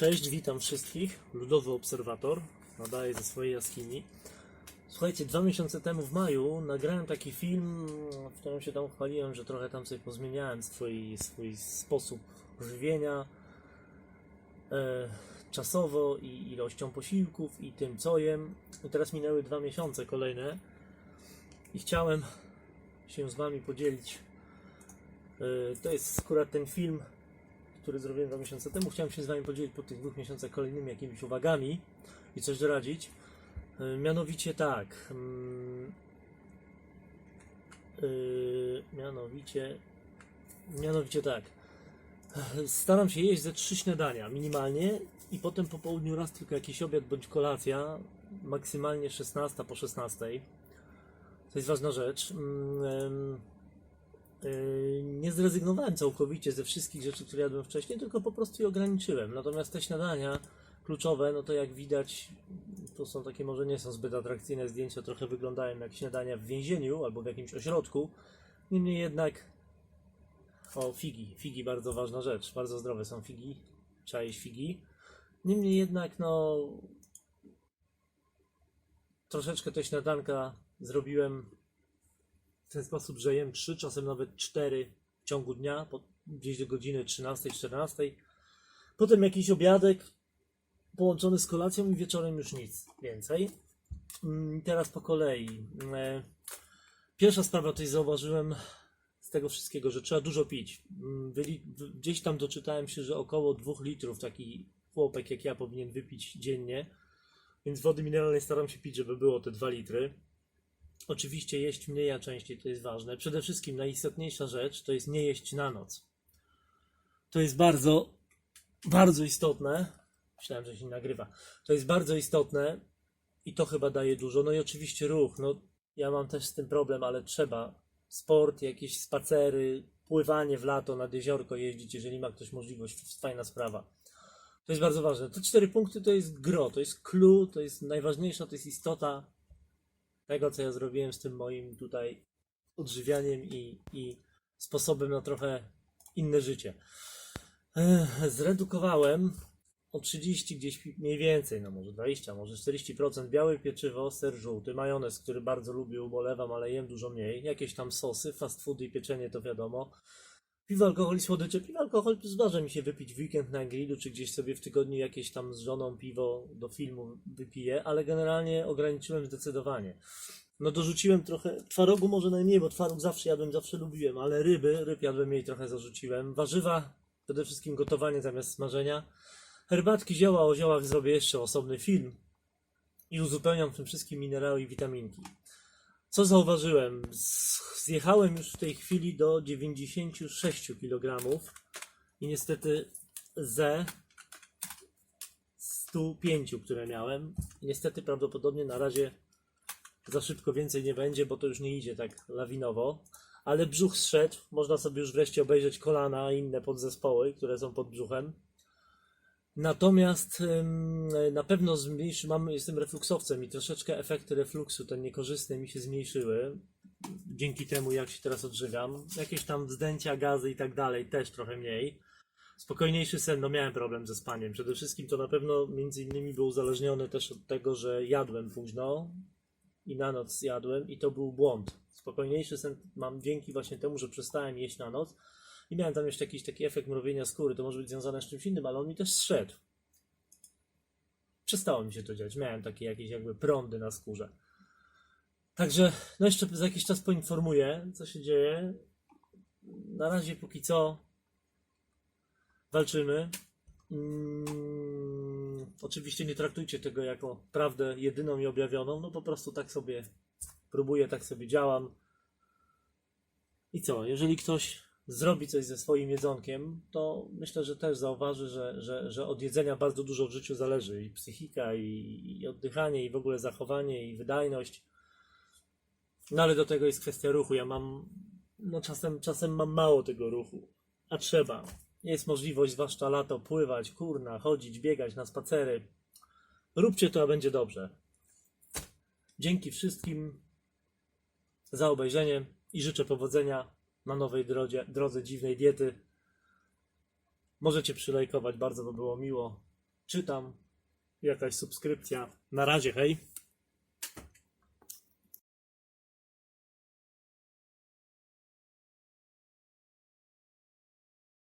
Cześć, witam wszystkich. Ludowy Obserwator. Nadaję ze swojej jaskini. Słuchajcie, dwa miesiące temu w maju nagrałem taki film, w którym się tam chwaliłem, że trochę tam sobie pozmieniałem swój, swój sposób żywienia e, czasowo i ilością posiłków i tym co jem. I teraz minęły dwa miesiące kolejne i chciałem się z Wami podzielić. E, to jest akurat ten film, który zrobiłem dwa miesiące temu. Chciałem się z Wami podzielić po tych dwóch miesiącach kolejnymi jakimiś uwagami i coś doradzić. E, Mianowicie tak. mm, yy, mianowicie. Mianowicie tak. Staram się jeść ze trzy śniadania minimalnie i potem po południu raz tylko jakiś obiad bądź kolacja. Maksymalnie 16 po 16. To jest ważna rzecz. Mm, nie zrezygnowałem całkowicie ze wszystkich rzeczy, które jadłem wcześniej, tylko po prostu je ograniczyłem. Natomiast te śniadania kluczowe, no to jak widać, to są takie może nie są zbyt atrakcyjne zdjęcia, trochę wyglądają jak śniadania w więzieniu albo w jakimś ośrodku. Niemniej jednak, o figi, figi bardzo ważna rzecz, bardzo zdrowe są figi, trzeba jeść figi. Niemniej jednak, no troszeczkę te śniadanka zrobiłem w ten sposób, że jem 3, czasem nawet 4 w ciągu dnia, gdzieś do godziny 13-14. Potem jakiś obiadek połączony z kolacją i wieczorem już nic więcej. Mm, Teraz po kolei. E, Pierwsza sprawa, jest zauważyłem z tego wszystkiego, że trzeba dużo pić. Mm, gdzieś tam doczytałem się, że około 2 litrów taki chłopek jak ja powinien wypić dziennie. Więc wody mineralnej staram się pić, żeby było te 2 litry. Oczywiście jeść mniej, a częściej to jest ważne. Przede wszystkim najistotniejsza rzecz to jest nie jeść na noc. To jest bardzo, bardzo istotne. Myślałem, że się nagrywa. To jest bardzo istotne i to chyba daje dużo. No i oczywiście ruch. No, ja mam też z tym problem, ale trzeba. Sport, jakieś spacery, pływanie w lato nad jeziorko jeździć, jeżeli ma ktoś możliwość. Fajna sprawa. To jest bardzo ważne. Te cztery punkty to jest gro, to jest clue, to jest najważniejsza, to jest istota tego, co ja zrobiłem z tym moim tutaj odżywianiem i, i sposobem na trochę inne życie. Zredukowałem o 30 gdzieś mniej więcej, no może 20, może 40% białe pieczywo, ser żółty, majonez, który bardzo lubię, ubolewam, ale jem dużo mniej, jakieś tam sosy, fast foody i pieczenie to wiadomo. Piwo, alkohol i słodycze. Piwo, alkohol zdarza mi się wypić w weekend na grillu, czy gdzieś sobie w tygodniu jakieś tam z żoną piwo do filmu wypiję, ale generalnie ograniczyłem zdecydowanie. No dorzuciłem trochę, twarogu może najmniej, bo twaróg zawsze jadłem, zawsze lubiłem, ale ryby, ryb jadłem mniej trochę zarzuciłem. Warzywa, przede wszystkim gotowanie zamiast smażenia. Herbatki, zioła, o ziołach zrobię jeszcze osobny film i uzupełniam tym wszystkim minerały i witaminki. Co zauważyłem? Zjechałem już w tej chwili do 96 kg i niestety ze 105, które miałem. Niestety prawdopodobnie na razie za szybko więcej nie będzie, bo to już nie idzie tak lawinowo. Ale brzuch zszedł, można sobie już wreszcie obejrzeć kolana i inne podzespoły, które są pod brzuchem. Natomiast na pewno zmniejszy, mam, jestem refluksowcem i troszeczkę efekty refluksu, te niekorzystne mi się zmniejszyły. Dzięki temu, jak się teraz odżywiam. Jakieś tam wzdęcia, gazy i tak dalej, też trochę mniej. Spokojniejszy sen, no miałem problem ze spaniem. Przede wszystkim to na pewno między innymi był uzależniony też od tego, że jadłem późno i na noc jadłem i to był błąd. Spokojniejszy sen mam dzięki właśnie temu, że przestałem jeść na noc i miałem tam jeszcze jakiś taki efekt mrowienia skóry. To może być związane z czymś innym, ale on mi też zszedł. Przestało mi się to dziać. Miałem takie jakieś jakby prądy na skórze. Także no jeszcze za jakiś czas poinformuję, co się dzieje. Na razie póki co walczymy. Mm, oczywiście nie traktujcie tego jako prawdę jedyną i objawioną. No po prostu tak sobie próbuję, tak sobie działam. I co, jeżeli ktoś zrobi coś ze swoim jedzonkiem, to myślę, że też zauważy, że, że, że od jedzenia bardzo dużo w życiu zależy. I psychika, i, i oddychanie, i w ogóle zachowanie, i wydajność. No ale do tego jest kwestia ruchu. Ja mam, no czasem, czasem mam mało tego ruchu, a trzeba. Jest możliwość, zwłaszcza lato, pływać, kurna, chodzić, biegać na spacery. Róbcie to, a będzie dobrze. Dzięki wszystkim za obejrzenie i życzę powodzenia na nowej drodze, drodze dziwnej diety. Możecie przylajkować, bardzo by było miło. czy tam jakaś subskrypcja. Na razie, hej!